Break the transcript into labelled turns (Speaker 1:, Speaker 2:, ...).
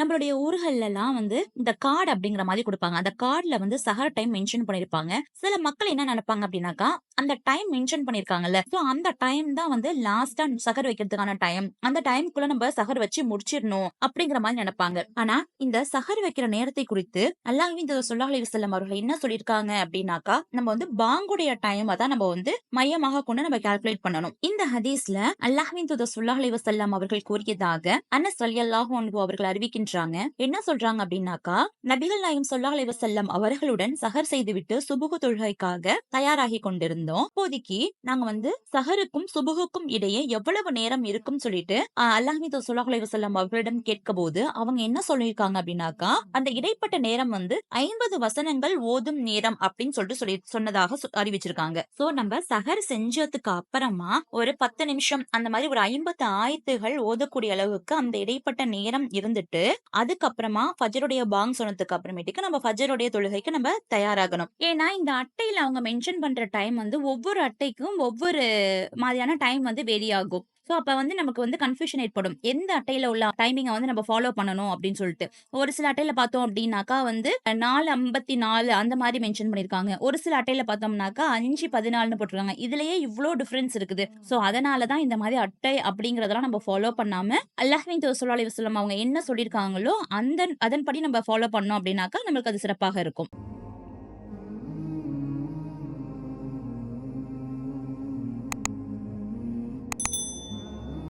Speaker 1: நம்மளுடைய ஊர்கள்ல எல்லாம் வந்து இந்த கார்டு அப்படிங்கிற மாதிரி கொடுப்பாங்க. அந்த கார்டுல வந்து சஹர் டைம் மென்ஷன் பண்ணிருப்பாங்க. சில மக்கள் என்ன நினைப்பாங்க அப்படின்னாக்கா அந்த டைம் மென்ஷன் பண்ணிருக்காங்கல்ல. சோ அந்த டைம் தான் வந்து லாஸ்டா சஹர் வைக்கிறதுக்கான டைம் அந்த டைம்குள்ள நம்ம சஹர் வச்சு முடிச்சிடணும் அப்படிங்கிற மாதிரி நினைப்பாங்க. ஆனா இந்த சஹர் வைக்கிற நேரத்தை குறித்து அல்லாஹ்வின் இந்த ஸல்லல்லாஹு அலைஹி அவர்கள் என்ன சொல்லியிருக்காங்க அப்படின்னாக்கா நம்ம வந்து பாங்குடைய டைமை தான் நம்ம வந்து மையமாக கொண்டு நம்ம கால்குலேட் பண்ணணும். இந்த ஹதீஸ்ல அல்லாஹ்வின் தூதர் ஸல்லல்லாஹு அலைஹி அவர்கள் கூறியதாக அன்னஸ் ரலியல்லாஹு அவர்கள் அவர்கள் பண்றாங்க என்ன சொல்றாங்க அப்படின்னாக்கா நபிகள் நாயம் ஸல்லல்லாஹு செல்லம் அவர்களுடன் சஹர் செய்துவிட்டு சுபுகு தொழுகைக்காக தயாராகி கொண்டிருந்தோம். இப்போதைக்கு நாங்க வந்து சஹருக்கும் சுபுகுக்கும் இடையே எவ்வளவு நேரம் இருக்கும் சொல்லிட்டு ஆஹ் அல்லாஹ்வின் தூதர் அவர்களிடம் கேட்க போது அவர்களிடம் அவங்க என்ன சொல்லியிருக்காங்க அப்படின்னாக்கா அந்த இடைப்பட்ட நேரம் வந்து ஐம்பது வசனங்கள் ஓதும் நேரம் அப்படின்னு சொல்லிட்டு சொல்லி சொன்னதாக அறிவிச்சிருக்காங்க. சோ நம்ம சஹர் செஞ்சதுக்கு அப்புறமா ஒரு பத்து நிமிஷம் அந்த மாதிரி ஒரு ஐம்பத்து ஆயத்துகள் ஓதக்கூடிய அளவுக்கு அந்த இடைப்பட்ட நேரம் இருந்துட்டு அதுக்கப்புறமா ஃபஜருடைய பாங் சொன்னதுக்கு அப்புறமேட்டுக்கு நம்ம ஃபஜருடைய தொழுகைக்கு நம்ம தயாராகணும். ஏன்னா இந்த அட்டையில அவங்க மென்ஷன் பண்ற டைம் வந்து ஒவ்வொரு அட்டைக்கும் ஒவ்வொரு மாதிரியான டைம் வந்து வேரி ஆகும் ஸோ அப்போ வந்து நமக்கு வந்து கன்ஃபியூஷன் ஏற்படும். எந்த அட்டையில உள்ள டைமிங்கை வந்து நம்ம ஃபாலோ பண்ணணும் அப்படின்னு சொல்லிட்டு. ஒரு சில அட்டையில பார்த்தோம் அப்படின்னாக்கா வந்து நாலு ஐம்பத்தி நாலு அந்த மாதிரி மென்ஷன் பண்ணியிருக்காங்க ஒரு சில அட்டையில பார்த்தோம்னாக்கா அஞ்சு பதினாலுன்னு போட்டிருக்காங்க. இதுலயே இவ்வளோ டிஃபரன்ஸ் இருக்குது. ஸோ அதனால தான் இந்த மாதிரி அட்டை அப்படிங்கிறதெல்லாம் நம்ம ஃபாலோ பண்ணாமல் அல்லாஹ்வின் தூதர் ஸல்லல்லாஹு அலைஹி அவங்க என்ன சொல்லியிருக்காங்க சொல்லியிருக்காங்களோ அந்த அதன்படி நம்ம ஃபாலோ பண்ணோம் அப்படின்னாக்கா நம்மளுக்கு அது சிறப்பாக இருக்கும்.